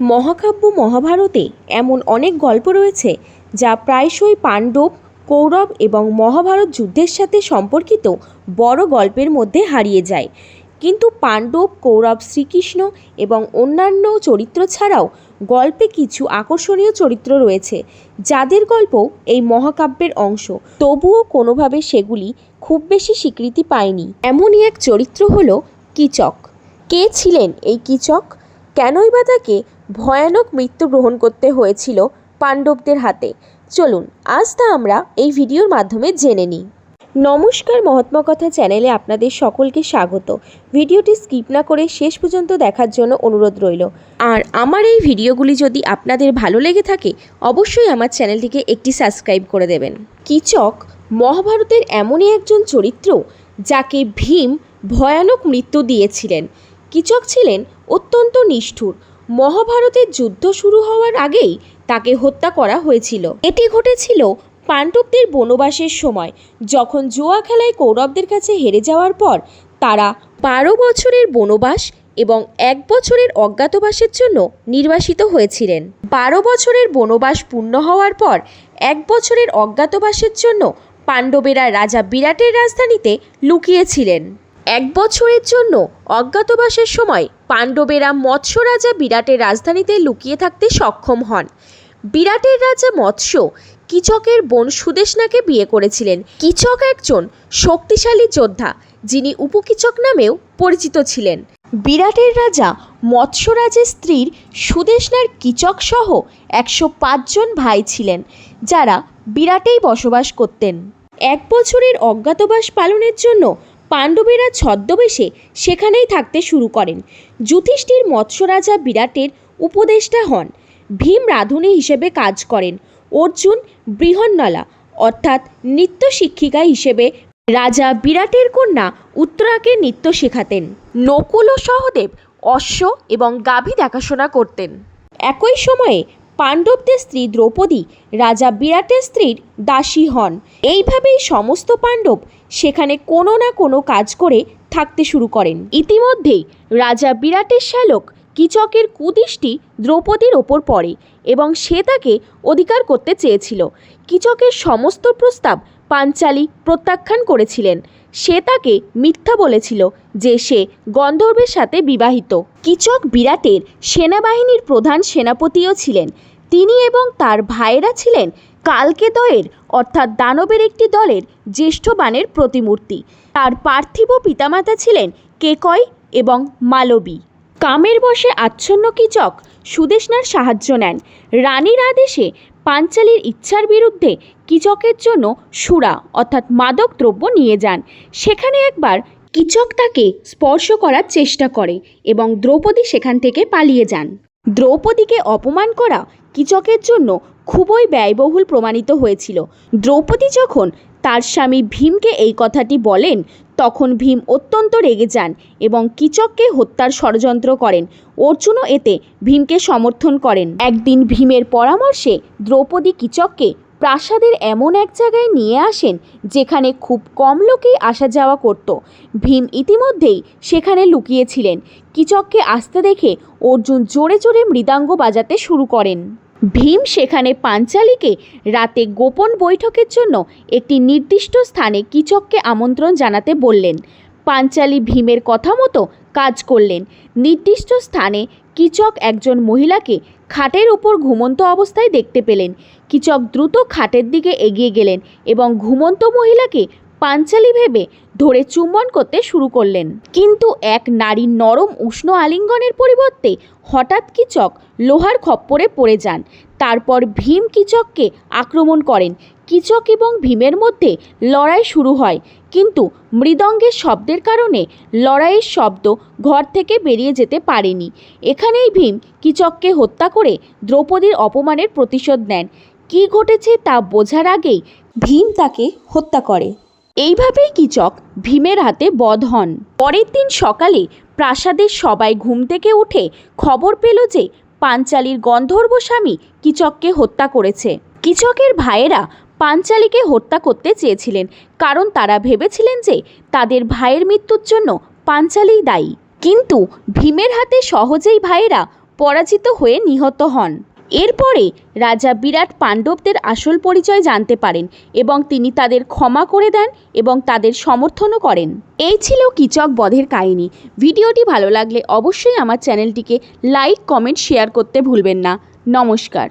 মহাকাব্য মহাভারতে এমন অনেক গল্প রয়েছে যা প্রায়শই পাণ্ডব, কৌরব এবং মহাভারত যুদ্ধের সাথে সম্পর্কিত বড় গল্পের মধ্যে হারিয়ে যায়। কিন্তু পাণ্ডব, কৌরব শ্রীকৃষ্ণ এবং অন্যান্য চরিত্র ছাড়াও গল্পে কিছু আকর্ষণীয় চরিত্র রয়েছে, যাদের গল্প এই মহাকাব্যের অংশ। তবুও কোনোভাবে সেগুলি খুব বেশি স্বীকৃতি পায়নি। এমনই এক চরিত্র হলো কীচক। কে ছিলেন এই কীচক? কেনই বা তাকে ভয়ানক মৃত্যু গ্রহণ করতে হয়েছিল পাণ্ডবদের হাতে। চলুন, আজ তা আমরা এই ভিডিওর মাধ্যমে জেনে নিই। নমস্কার মহাত্মা কথা চ্যানেলে আপনাদের সকলকে স্বাগত। ভিডিওটি স্কিপ না করে শেষ পর্যন্ত দেখার জন্য অনুরোধ রইল। আর আমার এই ভিডিওগুলি যদি আপনাদের ভালো লেগে থাকে, অবশ্যই আমার চ্যানেলটিকে একটি সাবস্ক্রাইব করে দেবেন। কীচক, মহাভারতের এমনই একজন চরিত্র যাকে ভীম ভয়ানক মৃত্যু দিয়েছিলেন। কীচক ছিলেন অত্যন্ত নিষ্ঠুর মহাভারতের যুদ্ধ শুরু হওয়ার আগেই তাকে হত্যা করা হয়েছিল। এটি ঘটেছিল পাণ্ডবদের বনবাসের সময়। যখন জুয়া খেলায় কৌরবদের কাছে হেরে যাওয়ার পর তারা বারো বছরের বনবাস এবং এক বছরের অজ্ঞাতবাসের জন্য নির্বাসিত হয়েছিলেন। বারো বছরের বনবাস পূর্ণ হওয়ার পর এক বছরের অজ্ঞাতবাসের জন্য পাণ্ডবেরা রাজা বিরাটের রাজধানীতে লুকিয়েছিলেন। এক বছরের জন্য অজ্ঞাতবাসের সময় পাণ্ডবেরা মৎস্য রাজা বিরাটের রাজধানীতে লুকিয়ে থাকতে সক্ষম হন। বিরাটের রাজা মৎস্য কিচকের বোন সুদেশনাকে বিয়ে করেছিলেন। কিচক একজন শক্তিশালী যোদ্ধা, যিনি উপকিচক নামেও পরিচিত ছিলেন। বিরাটের রাজা মৎস্যরাজের স্ত্রীর সুদেশনার কিচক সহ একশো পাঁচজন ভাই ছিলেন, যারা বিরাটেই বসবাস করতেন। এক বছরের অজ্ঞাতবাস পালনের জন্য পাণ্ডবেরা ছদ্মবেশে সেখানেই থাকতে শুরু করেন। যুধিষ্ঠির মৎস্যরাজা বিরাটের উপদেষ্টা হন। ভীম রাঁধুনি হিসেবে কাজ করেন। অর্জুন বৃহন্নলা, অর্থাৎ নৃত্য শিক্ষিকা হিসেবে রাজা বিরাটের কন্যা উত্তরাকে নৃত্য শেখাতেন। নকুল ও সহদেব অশ্ব এবং গাভী দেখাশোনা করতেন। একই সময়ে পাণ্ডবদের স্ত্রী দ্রৌপদী রাজা বিরাটের স্ত্রীর দাসী হন। এইভাবেই সমস্ত পাণ্ডব সেখানে কোনো না কোনো কাজ করে থাকতে শুরু করেন। ইতিমধ্যেই রাজা বিরাটের শ্যালক কিচকের কুদৃষ্টি দ্রৌপদীর ওপর পড়ে এবং সে তাকে অধিকার করতে চেয়েছিল। কিচকের সমস্ত প্রস্তাব পাঞ্চালী প্রত্যাখ্যান করেছিলেন। সে তাকে মিথ্যা বলেছিল যে সে গন্ধর্বের সাথে বিবাহিত। কিচক বিরাটের সেনাবাহিনীর প্রধান সেনাপতিও ছিলেন। তিনি এবং তার ভাইয়েরা ছিলেন কালকেদয়ের অর্থাৎ দানবের একটি দলের জ্যেষ্ঠ বানের প্রতিমূর্তি। তার পার্থিব পিতামাতা ছিলেন কেকয় এবং মালবী। কামের বসে আচ্ছন্ন কিচক সুদেশনার সাহায্য নেন। রানীর আদেশে পাঞ্চালীর ইচ্ছার বিরুদ্ধে কিচকের জন্য সুরা, অর্থাৎ মাদক দ্রব্য নিয়ে যান। সেখানে একবার কিচক তাকে স্পর্শ করার চেষ্টা করে এবং দ্রৌপদী সেখান থেকে পালিয়ে যান। দ্রৌপদীকে অপমান করা কিচকের জন্য খুবই ব্যয়বহুল প্রমাণিত হয়েছিল। দ্রৌপদী যখন তার স্বামী ভীমকে এই কথাটি বলেন, তখন ভীম অত্যন্ত রেগে যান এবং কিচককে হত্যার ষড়যন্ত্র করেন। অর্জুনও এতে ভীমকে সমর্থন করেন। একদিন ভীমের পরামর্শে দ্রৌপদী কিচককে প্রাসাদের এমন এক জায়গায় নিয়ে আসেন, যেখানে খুব কম লোকেই আসা যাওয়া করত। ভীম ইতিমধ্যেই সেখানে লুকিয়েছিলেন। কিচককে আসতে দেখে অর্জুন জোরে জোরে মৃদাঙ্গ বাজাতে শুরু করেন। ভীম সেখানে পাঞ্চালীকে রাতে গোপন বৈঠকের জন্য একটি নির্দিষ্ট স্থানে কিচককে আমন্ত্রণ জানাতে বললেন। পাঞ্চালী ভীমের কথা মতো কাজ করলেন। নির্দিষ্ট স্থানে কিচক একজন মহিলাকে খাটের উপর ঘুমন্ত অবস্থায় দেখতে পেলেন। কিচক দ্রুত খাটের দিকে এগিয়ে গেলেন এবং ঘুমন্ত মহিলাকে পাঞ্চালী ভেবে ধরে চুম্বন করতে শুরু করলেন। কিন্তু এক নারীর নরম উষ্ণ আলিঙ্গনের পরিবর্তে হঠাৎ কিচক লোহার খপ্পরে পড়ে যান। তারপর ভীম কিচককে আক্রমণ করেন। কিচক এবং ভীমের মধ্যে লড়াই শুরু হয়। কিন্তু মৃদঙ্গের শব্দের কারণে লড়াইয়ের শব্দ ঘর থেকে বেরিয়ে যেতে পারেনি। এখানেই ভীম কিচককে হত্যা করে দ্রৌপদীর অপমানের প্রতিশোধ নেন। কী ঘটেছে তা বোঝার আগেই ভীম তাকে হত্যা করে। এইভাবেই কিচক ভীমের হাতে বধ হন। পরের দিন সকালে প্রাসাদের সবাই ঘুম থেকে উঠে খবর পেল যে পাঞ্চালীর গন্ধর্ব স্বামী কিচককে হত্যা করেছে। কিচকের ভাইয়েরা পাঞ্চালীকে হত্যা করতে চেয়েছিলেন, কারণ তারা ভেবেছিলেন যে তাদের ভাইয়ের মৃত্যুর জন্য পাঞ্চালীই দায়ী। কিন্তু ভীমের হাতে সহজেই ভাইয়েরা পরাজিত হয়ে নিহত হন। এরপরে রাজা বিরাট পাণ্ডবদের আসল পরিচয় জানতে পারেন এবং তিনি তাদের ক্ষমা করে দেন এবং তাদের সমর্থনও করেন। এই ছিল কিচক বধের কাহিনী। ভিডিওটি ভালো লাগলে অবশ্যই আমার চ্যানেলটিকে লাইক, কমেন্ট, শেয়ার করতে ভুলবেন না। নমস্কার।